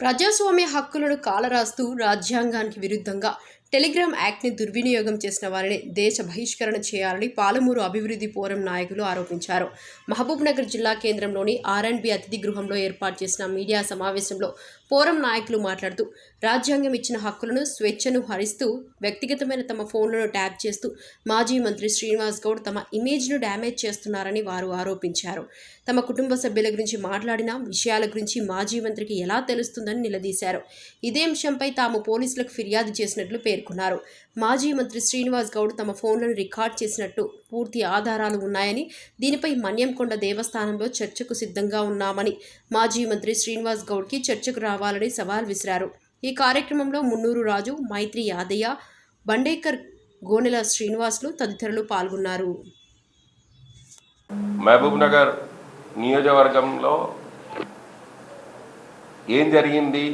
ప్రజాస్వామ్య హక్కులను కాలరాస్తూ రాజ్యాంగానికి విరుద్ధంగా టెలిగ్రామ్ యాక్ట్ని దుర్వినియోగం చేసిన వారిని దేశ బహిష్కరణ చేయాలని పాలమూరు అభివృద్ధి ఫోరం నాయకులు ఆరోపించారు. మహబూబ్నగర్ జిల్లా కేంద్రంలోని ఆర్ అండ్ బి అతిథి గృహంలో ఏర్పాటు చేసిన మీడియా సమావేశంలో ఫోరం నాయకులు మాట్లాడుతూ రాజ్యాంగం ఇచ్చిన హక్కులను స్వేచ్ఛను హరిస్తూ వ్యక్తిగతమైన తమ ఫోన్లను ట్యాప్ చేస్తూ మాజీ మంత్రి శ్రీనివాస్ గౌడ్ తమ ఇమేజ్ను డ్యామేజ్ చేస్తున్నారని వారు ఆరోపించారు. తమ కుటుంబ సభ్యుల గురించి మాట్లాడిన విషయాల గురించి మాజీ మంత్రికి ఎలా తెలుస్తుందని నిలదీశారు. ఇదే అంశంపై తాము పోలీసులకు ఫిర్యాదు చేసినట్లు పేర్కొన్నారు. మాజీ మంత్రి శ్రీనివాస్ గౌడ్ తమ ఫోన్లను రికార్డ్ చేసినట్టు పూర్తి ఆధారాలు ఉన్నాయని దీనిపై మన్యంకొండ దేవస్థానంలో చర్చకు సిద్ధంగా ఉన్నామని మాజీ మంత్రి శ్రీనివాస్ గౌడ్కి చర్చకు రావాలని సవాల్ విసిరారు. ఈ కార్యక్రమంలో మున్నూరు రాజు మైత్రి యాదయ్య బండేకర్ గోనెల శ్రీనివాసులు తదితరులు పాల్గొన్నారు. మహబూబ్ నగర్ నియోజకవర్గంలో ఏం జరిగింది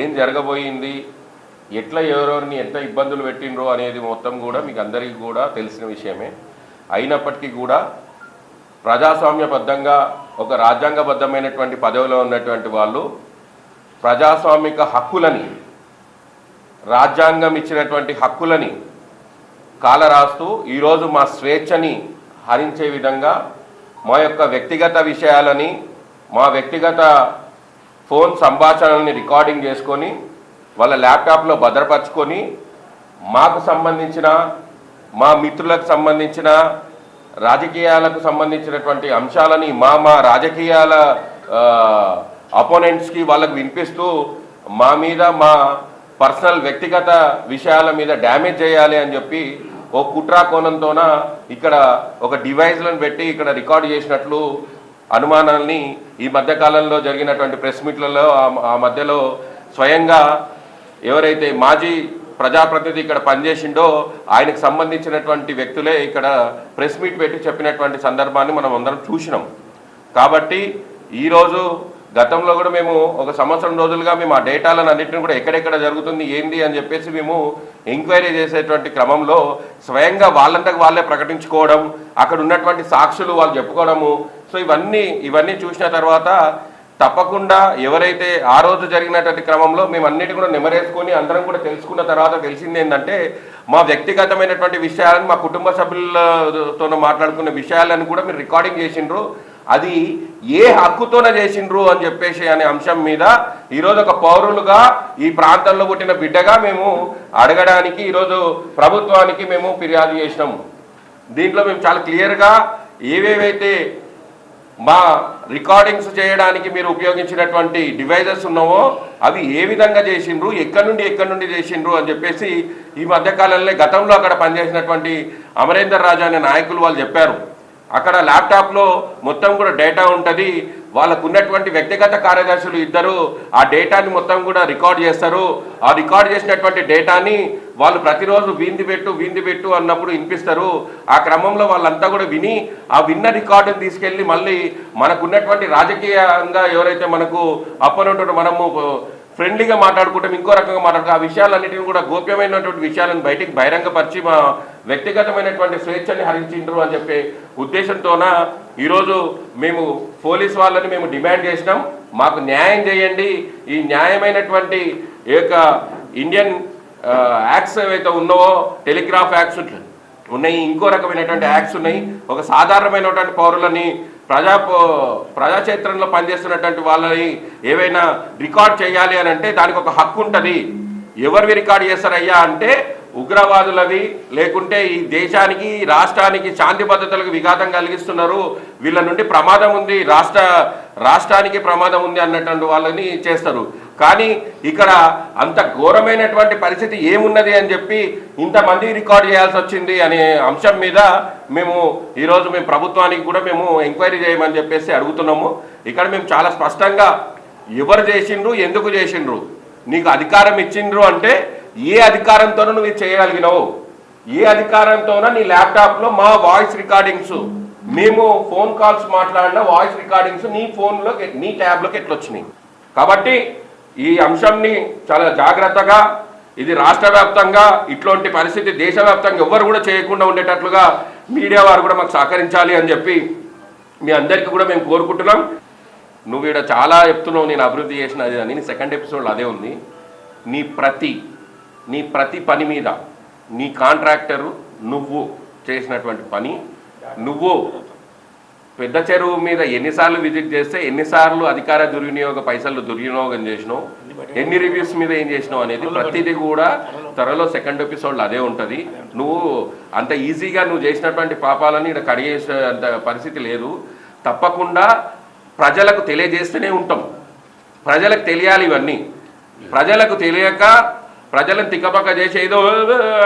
ఏం జరగబోయింది ఎట్లా ఎవరెవరిని ఎంత ఇబ్బందులు పెట్టిండ్రో అనేది మొత్తం కూడా మీకు అందరికీ కూడా తెలిసిన విషయమే. అయినప్పటికీ కూడా ప్రజాస్వామ్యబద్ధంగా ఒక రాజ్యాంగబద్ధమైనటువంటి పదవిలో ఉన్నటువంటి వాళ్ళు ప్రజాస్వామిక హక్కులని రాజ్యాంగం ఇచ్చినటువంటి హక్కులని కాలరాస్తూ ఈరోజు మా స్వేచ్ఛని హరించే విధంగా మా యొక్క వ్యక్తిగత విషయాలని మా వ్యక్తిగత ఫోన్ సంభాషణల్ని రికార్డింగ్ చేసుకొని వాళ్ళ ల్యాప్టాప్లో భద్రపరచుకొని మాకు సంబంధించిన మా మిత్రులకు సంబంధించిన రాజకీయాలకు సంబంధించినటువంటి అంశాలని మా మా రాజకీయాల అపోనెంట్స్కి వాళ్ళకు వినిపిస్తూ మా మీద మా పర్సనల్ వ్యక్తిగత విషయాల మీద డ్యామేజ్ చేయాలి అని చెప్పి ఓ కుట్రా కోణంతోన ఇక్కడ ఒక డివైజ్లను పెట్టి ఇక్కడ రికార్డ్ చేసినట్లు అనుమానాల్ని ఈ మధ్యకాలంలో జరిగినటువంటి ప్రెస్ మీట్లలో ఆ మధ్యలో స్వయంగా ఎవరైతే మాజీ ప్రజాప్రతినిధి ఇక్కడ పనిచేసిండో ఆయనకు సంబంధించినటువంటి వ్యక్తులే ఇక్కడ ప్రెస్ మీట్ పెట్టి చెప్పినటువంటి సందర్భాన్ని మనం అందరం చూసినాం. కాబట్టి ఈరోజు గతంలో కూడా మేము ఒక సంవత్సరం రోజులుగా మేము ఆ డేటాలను అన్నింటిని కూడా ఎక్కడెక్కడ జరుగుతుంది ఏంది అని చెప్పేసి మేము ఎంక్వైరీ చేసేటువంటి క్రమంలో స్వయంగా వాళ్ళంతకు వాళ్ళే ప్రకటించుకోవడం అక్కడ ఉన్నటువంటి సాక్షులు వాళ్ళు చెప్పుకోవడము. సో ఇవన్నీ ఇవన్నీ చూసిన తర్వాత తప్పకుండా ఎవరైతే ఆ రోజు జరిగినటువంటి క్రమంలో మేము అన్నిటి కూడా నెమరేసుకొని అందరం కూడా తెలుసుకున్న తర్వాత తెలిసింది ఏంటంటే మా వ్యక్తిగతమైనటువంటి విషయాలను మా కుటుంబ సభ్యులతో మాట్లాడుకున్న విషయాలను కూడా మీరు రికార్డింగ్ చేసిండ్రు. అది ఏ హక్కుతోన చేసిండ్రు అని చెప్పేసి అనే అంశం మీద ఈరోజు ఒక పౌరులుగా ఈ ప్రాంతంలో పుట్టిన బిడ్డగా మేము అడగడానికి ఈరోజు ప్రభుత్వానికి మేము ఫిర్యాదు చేసినాము. దీంట్లో మేము చాలా క్లియర్గా ఏవేవైతే మా రికార్డింగ్స్ చేయడానికి మీరు ఉపయోగించినటువంటి డివైజెస్ ఉన్నావో అవి ఏ విధంగా చేసిండ్రు ఎక్కడి నుండి ఎక్కడి నుండి చేసిండ్రు అని చెప్పేసి ఈ మధ్యకాలంలో గతంలో అక్కడ పనిచేసినటువంటి అమరేందర్ రాజా అనే నాయకులు వాళ్ళు చెప్పారు. అక్కడ ల్యాప్టాప్లో మొత్తం కూడా డేటా ఉంటుంది. వాళ్ళకు ఉన్నటువంటి వ్యక్తిగత కార్యదర్శులు ఇద్దరు ఆ డేటాని మొత్తం కూడా రికార్డ్ చేస్తారు. ఆ రికార్డ్ చేసినటువంటి డేటాని వాళ్ళు ప్రతిరోజు వీంది పెట్టు వీంది పెట్టు అన్నప్పుడు వినిపిస్తారు. ఆ క్రమంలో వాళ్ళంతా కూడా విని ఆ విన్న రికార్డుని తీసుకెళ్ళి మళ్ళీ మనకు ఉన్నటువంటి రాజకీయంగా ఎవరైతే మనకు అప్పనుంటారో మనము ఫ్రెండ్లీగా మాట్లాడుకుంటాం ఇంకో రకంగా మాట్లాడుకుంటాం ఆ విషయాలన్నిటిని కూడా గోప్యమైనటువంటి విషయాలను బయటికి బహిరంగపరిచి మా వ్యక్తిగతమైనటువంటి స్వేచ్ఛని హరించిండ్రు అని చెప్పే ఉద్దేశంతోన ఈరోజు మేము పోలీస్ వాళ్ళని మేము డిమాండ్ చేసినాం. మాకు న్యాయం చేయండి. ఈ న్యాయమైనటువంటి ఈ యొక్క ఇండియన్ యాక్స్ యాక్ట్స్ ఏవైతే ఉన్నావో టెలిగ్రాఫ్ యాక్ట్స్ ఉన్నాయి. ఇంకో రకమైనటువంటి యాక్ట్స్ ఉన్నాయి. ఒక సాధారణమైనటువంటి పౌరులని ప్రజా ప్రజాక్షేత్రంలో పనిచేస్తున్నటువంటి వాళ్ళని ఏవైనా రికార్డ్ చేయాలి అని అంటే దానికి ఒక హక్కు ఉంటుంది. ఎవరివి రికార్డ్ చేస్తారయ్యా అంటే ఉగ్రవాదులవి లేకుంటే ఈ దేశానికి ఈ రాష్ట్రానికి శాంతి భద్రతలకు విఘాతం కలిగిస్తున్నారు. వీళ్ళ నుండి ప్రమాదం ఉంది రాష్ట్ర రాష్ట్రానికి ప్రమాదం ఉంది అన్నటువంటి వాళ్ళని చేస్తారు. కానీ ఇక్కడ అంత ఘోరమైనటువంటి పరిస్థితి ఏమున్నది అని చెప్పి ఇంతమంది రికార్డ్ చేయాల్సి వచ్చింది అనే అంశం మీద మేము ఈరోజు మేము ప్రభుత్వానికి కూడా మేము ఎంక్వైరీ చేయమని చెప్పేసి అడుగుతున్నాము. ఇక్కడ మేము చాలా స్పష్టంగా ఎవరు చేసిండ్రు ఎందుకు చేసిండ్రు? నీకు అధికారం ఇచ్చిండ్రు అంటే ఏ అధికారంతోనూ నువ్వు చేయగలిగినావు? ఏ అధికారంతోనూ నీ ల్యాప్టాప్లో మా వాయిస్ రికార్డింగ్స్ మేము ఫోన్ కాల్స్ మాట్లాడిన వాయిస్ రికార్డింగ్స్ నీ ఫోన్లో నీ ట్యాబ్లోకి ఎట్లొచ్చినాయి? కాబట్టి ఈ అంశంని చాలా జాగ్రత్తగా ఇది రాష్ట్ర వ్యాప్తంగా ఇట్లాంటి పరిస్థితి దేశవ్యాప్తంగా ఎవ్వరు కూడా చేయకుండా ఉండేటట్లుగా మీడియా వారు కూడా మాకు సహకరించాలి అని చెప్పి మీ అందరికీ కూడా మేము కోరుకుంటున్నాం. నువ్వు ఇక్కడ చాలా చెప్తున్నావు నేను అభివృద్ధి చేసిన అది అని. నీ సెకండ్ ఎపిసోడ్ అదే ఉంది. నీ ప్రతి నీ ప్రతి పని మీద నీ కాంట్రాక్టరు నువ్వు చేసినటువంటి పని నువ్వు పెద్ద చెరువు మీద ఎన్నిసార్లు విజిట్ చేస్తే ఎన్నిసార్లు అధికార దుర్వినియోగ పైసలు దుర్వినియోగం చేసినావు? ఎన్ని రివ్యూస్ మీద ఏం చేసినావు అనేది ప్రతిదీ కూడా త్వరలో సెకండ్ ఎపిసోడ్లో అదే ఉంటుంది. నువ్వు అంత ఈజీగా నువ్వు చేసినటువంటి పాపాలని ఇక్కడ కడిగేసే అంత పరిస్థితి లేదు. తప్పకుండా ప్రజలకు తెలియజేస్తూనే ఉంటాం. ప్రజలకు తెలియాలి ఇవన్నీ. ప్రజలకు తెలియక ప్రజలను తిక్కపక్క చేసి ఏదో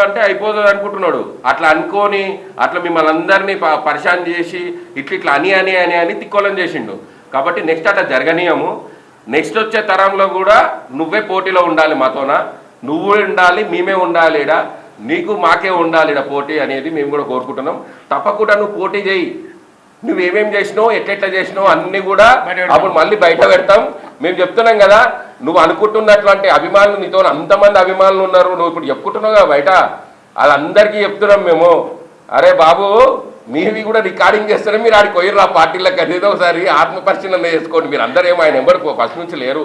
అంటే అయిపోతుంది అనుకుంటున్నాడు. అట్లా అనుకోని అట్లా మిమ్మల్ని అందరినీ ప- పరిశాన్ చేసి ఇట్లా ఇట్లా అని అని అని అని తిక్కోలం చేసిండు. కాబట్టి నెక్స్ట్ అట్లా జరగనీయము. నెక్స్ట్ వచ్చే తరంలో కూడా నువ్వే పోటీలో ఉండాలి మాతోన. నువ్వు ఉండాలి మేమే ఉండాలి ఈడ నీకు మాకే ఉండాలిడా పోటీ అనేది మేము కూడా కోరుకుంటున్నాం. తప్పకుండా నువ్వు పోటీ చేయి. నువ్వేమేం చేసినావు ఎట్లెట్లా చేసినావు అన్ని కూడా అప్పుడు మళ్ళీ బయట పెడతాం. మేము చెప్తున్నాం కదా నువ్వు అనుకుంటున్నటువంటి అభిమానులు నీతో అంతమంది అభిమానులు ఉన్నారు. నువ్వు ఇప్పుడు చెప్పుకుంటున్నావు కదా బయట. వాళ్ళందరికీ చెప్తున్నాం మేము. అరే బాబు మీవి కూడా రికార్డింగ్ చేస్తేనే మీరు ఆడికి పోయిర్రు ఆ పార్టీలకు. అనేది ఒకసారి ఆత్మ పరిశీలన చేసుకోండి. మీరు అందరూ ఏమో ఆయన ఎంబడి ఫస్ట్ నుంచి లేరు.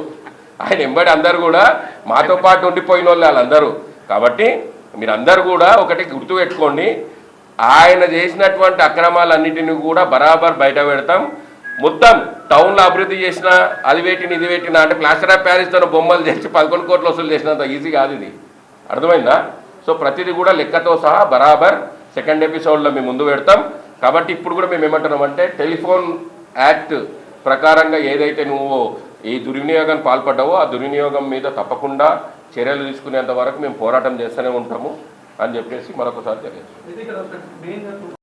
ఆయన ఎంబడి అందరు కూడా మాతో పాటు ఉండిపోయిన వాళ్ళు వాళ్ళందరూ. కాబట్టి మీరందరూ కూడా ఒకటి గుర్తుపెట్టుకోండి. ఆయన చేసినటువంటి అక్రమాలన్నిటిని కూడా బరాబర్ బయట పెడతాం. మొత్తం టౌన్లో అభివృద్ధి చేసిన అది పెట్టిన ఇది పెట్టిన అంటే ప్లాస్టర్ ఆఫ్ ప్యారిస్తో బొమ్మలు చేసి పదకొండు కోట్లు వసూలు చేసినంత ఈజీ కాదు ఇది. అర్థమైందా? సో ప్రతిదీ కూడా లెక్కతో సహా బరాబర్ సెకండ్ ఎపిసోడ్లో మేము ముందు పెడతాం. కాబట్టి ఇప్పుడు కూడా మేము ఏమంటున్నాం అంటే టెలిఫోన్ యాక్ట్ ప్రకారంగా ఏదైతే నువ్వు ఈ దుర్వినియోగం పాల్పడ్డావో ఆ దుర్వినియోగం మీద తప్పకుండా చర్యలు తీసుకునేంత వరకు మేము పోరాటం చేస్తూనే ఉంటాము. అని చెప్పేసి మరొకసారి తెలియదు